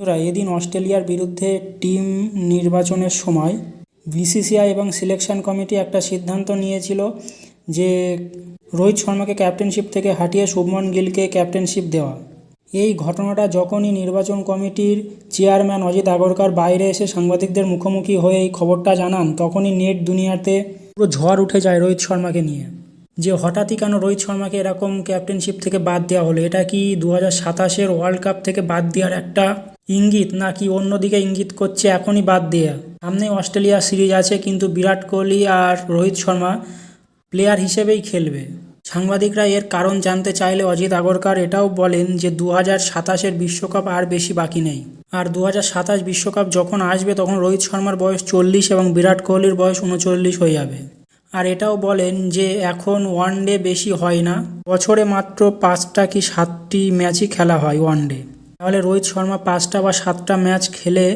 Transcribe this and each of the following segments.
বন্ধুরা, এদিন অস্ট্রেলিয়ার বিরুদ্ধে টিম নির্বাচনের সময় বিসিসিআই এবং সিলেকশন কমিটি একটা সিদ্ধান্ত নিয়েছিল যে রোহিত শর্মাকে ক্যাপ্টেনশিপ থেকে হাটিয়ে শুভমন গিলকে ক্যাপ্টেনশিপ দেওয়া। এই ঘটনাটা যখনই নির্বাচন কমিটির চেয়ারম্যান অজিত আগরকার বাইরে এসে সাংবাদিকদের মুখোমুখি হয়ে এই খবরটা জানান, তখনই নেট দুনিয়াতে পুরো ঝড় উঠে যায় রোহিত শর্মাকে নিয়ে। যে হঠাৎই কেন রোহিত শর্মাকে এরকম ক্যাপ্টেনশিপ থেকে বাদ দেওয়া হলো, এটা কি দু হাজার সাতাশের ওয়ার্ল্ড কাপ থেকে বাদ দেওয়ার একটা ইঙ্গিত নাকি অন্যদিকে ইঙ্গিত করছে এখনই বাদ দেয়া। সামনে অস্ট্রেলিয়া সিরিজ আছে, কিন্তু বিরাট কোহলি আর রোহিত শর্মা প্লেয়ার হিসেবেই খেলবে। সাংবাদিকরা এর কারণ জানতে চাইলে অজিত আগরকার এটাও বলেন যে দু হাজার সাতাশের বিশ্বকাপ আর বেশি বাকি নেই। আর দু হাজার সাতাশ বিশ্বকাপ যখন আসবে, তখন রোহিত শর্মার বয়স চল্লিশ এবং বিরাট কোহলির বয়স উনচল্লিশ হয়ে যাবে। আর এটাও বলেন যে এখন ওয়ান ডে বেশি হয় না। বছরে মাত্র পাঁচটা কি সাতটি ম্যাচই খেলা হয় ওয়ান ডে তাহলে রোহিত শর্মা পাঁচটা বা সাতটা ম্যাচ খেলে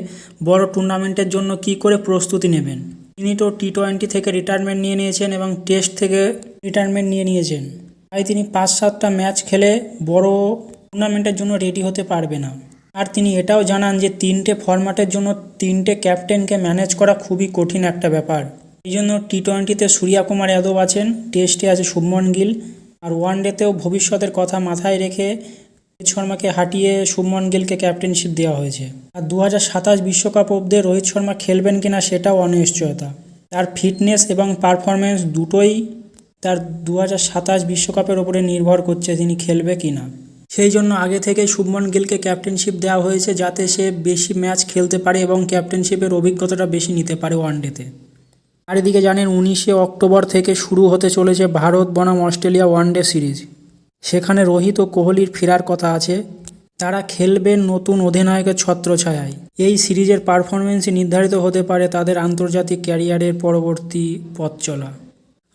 বড় টুর্নামেন্টের জন্য কি করে প্রস্তুতি নেবেন? তিনি তো টি টোয়েন্টি থেকে রিটায়ারমেন্ট নিয়ে নিয়েছেন এবং টেস্ট থেকে রিটায়ারমেন্ট নিয়ে নিয়েছেন। তাই তিনি পাঁচ সাতটা ম্যাচ খেলে বড় টুর্নামেন্টের জন্য রেডি হতে পারবে না। আর তিনি এটাও জানান যে তিনটে ফরম্যাটের জন্য তিনটে ক্যাপ্টেনকে ম্যানেজ করা খুবই কঠিন একটা ব্যাপার। এই জন্য টি টোয়েন্টিতে সূর্যা কুমার যাদব আছেন টেস্টে আছে শুভমন গিল। আর ওয়ান ডেতেও ভবিষ্যতের কথা মাথায় রেখে রোহিত শর্মাকে হাঁটিয়ে শুভমন গিলকে ক্যাপ্টেনশিপ দেওয়া হয়েছে। আর দু বিশ্বকাপ অব্দে রোহিত শর্মা খেলবেন কিনা সেটাও অনিশ্চয়তা। তার ফিটনেস এবং পারফরমেন্স দুটোই তার দু বিশ্বকাপের ওপরে নির্ভর করছে তিনি খেলবে কি না সেই জন্য আগে থেকেই শুভমন গিলকে ক্যাপ্টেনশিপ দেওয়া হয়েছে যাতে সে বেশি ম্যাচ খেলতে পারে এবং ক্যাপ্টেনশিপের অভিজ্ঞতাটা বেশি নিতে পারে ওয়ানডেতে। আর এদিকে জানেন উনিশে অক্টোবর থেকে শুরু হতে চলেছে ভারত বনাম অস্ট্রেলিয়া ওয়ানডে সিরিজ। সেখানে রোহিত ও কোহলির ফেরার কথা আছে। তারা খেলবেন নতুন অধিনায়কের ছত্রছায়ায়। এই সিরিজের পারফরমেন্সই নির্ধারিত হতে পারে তাদের আন্তর্জাতিক ক্যারিয়ারের পরবর্তী পথ চলা।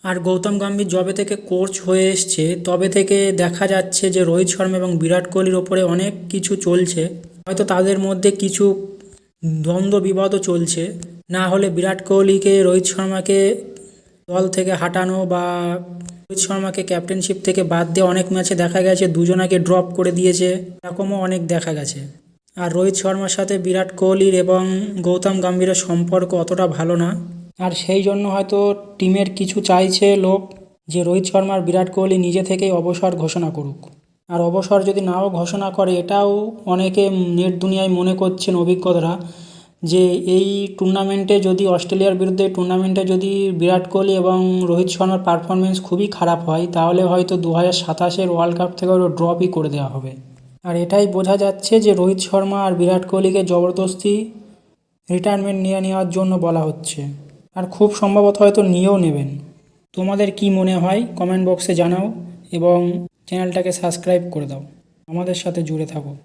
আর গৌতম গম্ভীর যবে থেকে কোচ হয়ে এসছে, তবে থেকে দেখা যাচ্ছে যে রোহিত শর্মা এবং বিরাট কোহলির ওপরে অনেক কিছু চলছে। হয়তো তাদের মধ্যে কিছু দ্বন্দ্ব বিবাদও চলছে। না হলে বিরাট কোহলিকে, রোহিত শর্মাকে দল থেকে হাঁটানো বা রোহিত শর্মাকে ক্যাপ্টেনশিপ থেকে বাদ দিয়ে অনেক ম্যাচে দেখা গেছে, দুজনাকে ড্রপ করে দিয়েছে, এরকমও অনেক দেখা গেছে। আর রোহিত শর্মার সাথে বিরাট কোহলির এবং গৌতম গম্ভীরের সম্পর্ক অতটা ভালো না। আর সেই জন্য হয়তো টিমের কিছু চাইছে লোক যে রোহিত শর্মার বিরাট কোহলি নিজে থেকেই অবসর ঘোষণা করুক। আর অবসর যদি নাও ঘোষণা করে, এটাও অনেকে নেট দুনিয়ায় মনে করছেন অভিজ্ঞতারা। যে এই টুর্নামেন্টে যদি অস্ট্রেলিয়ার বিরুদ্ধে টুর্নামেন্টে যদি বিরাট কোহলি এবং রোহিত শর্মার পারফরমেন্স খুবই খারাপ হয়, তাহলে হয়তো দু হাজার সাতাশের ওয়ার্ল্ড কাপ থেকে ওরা ড্রপই করে দেওয়া হবে। আর এটাই বোঝা যাচ্ছে যে রোহিত শর্মা আর বিরাট কোহলিকে জবরদস্তি রিটায়ারমেন্ট নিয়ে নেওয়ার জন্য বলা হচ্ছে। আর খুব সম্ভবত হয়তো নিয়েও নেবেন। তোমাদের কি মনে হয়? কমেন্ট বক্সে জানাও এবং চ্যানেলটাকে সাবস্ক্রাইব করে দাও। আমাদের সাথে জুড়ে থাকো।